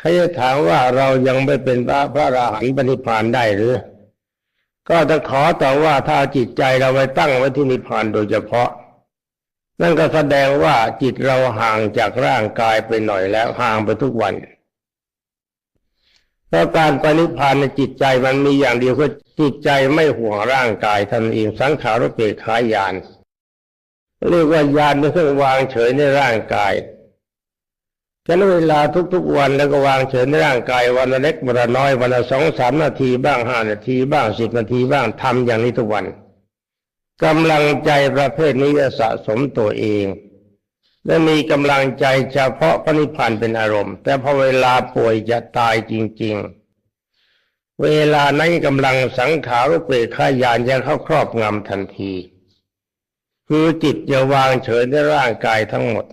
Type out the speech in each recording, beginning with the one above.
เขาจะถามว่าเรายังไม่เป็นพระพระอราหันต์ปณิพานได้หรือ ก็จะขอต่อว่าถ้าจิตใจเราไปตั้งไว้ที่นิพพานโดยเฉพาะ นั่นก็แสดงว่าจิตเราห่างจากร่างกายไปหน่อยแล้วห่างไปทุกวันเพราะการปณิพานในจิตใจมันมีอย่างเดียวคือจิตใจไม่ห่วงร่างกายท่านเองสังขารเปรขายานเรียกว่ายานเป็นเครื่องวางเฉยในร่างกาย ฉันเวลาทุกๆวันแล้วก็วางเฉยในร่างกายวันละเล็กวันละน้อยวันละสองสามนาทีบ้างห้านาทีบ้างสิบนาทีบ้างทำอย่างนี้ทุกวันกำลังใจประเภทนี้จะสะสมตัวเอง และมีกำลังใจเฉพาะพระนิพพานเป็นอารมณ์ แต่พอเวลาป่วยจะตายจริง ๆ เวลานั้นกำลังสังขารุปเปกขายานจะเข้าครอบงำทันที คือจิตจะวางเฉยในร่างกายทั้งหมด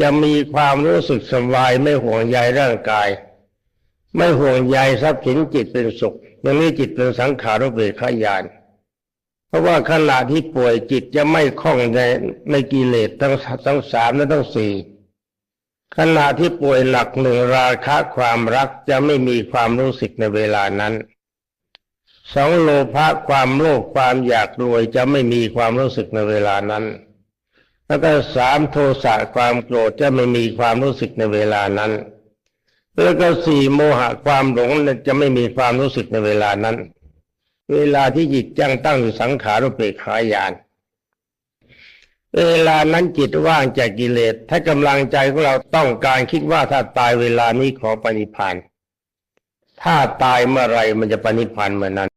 จะมีความรู้สึกสบายไม่ห่วงใยร่างกาย ไม่ห่วงใยทรัพย์สินจิตเป็นสุขอย่างนี้จิตเป็นสังขารุปเปกขายาน เพราะว่าขณะที่ป่วยจิตจะไม่คล่องในในกิเลสทั้งทั้งสามและทั้งสี่ขณะที่ป่วยหลักหนึ่งราคะความรักจะไม่มีความรู้สึกในเวลานั้นสองโลภะความโลภความอยากรวยจะไม่มีความรู้สึกในเวลานั้น แล้วก็สามโทสะความโกรธจะไม่มีความรู้สึกในเวลานั้น แล้วก็สี่โมหะความหลงจะไม่มีความรู้สึกในเวลานั้น เวลาที่จิตจังตั้งอยู่สังขารุเปกขายาน เวลานั้นจิตว่างจากกิเลส ถ้ากำลังใจของเราต้องการคิดว่าถ้าตายเวลานี้ขอปณิพพานถ้าตายเมื่อไรมันจะปณิพพานเมื่อนั้น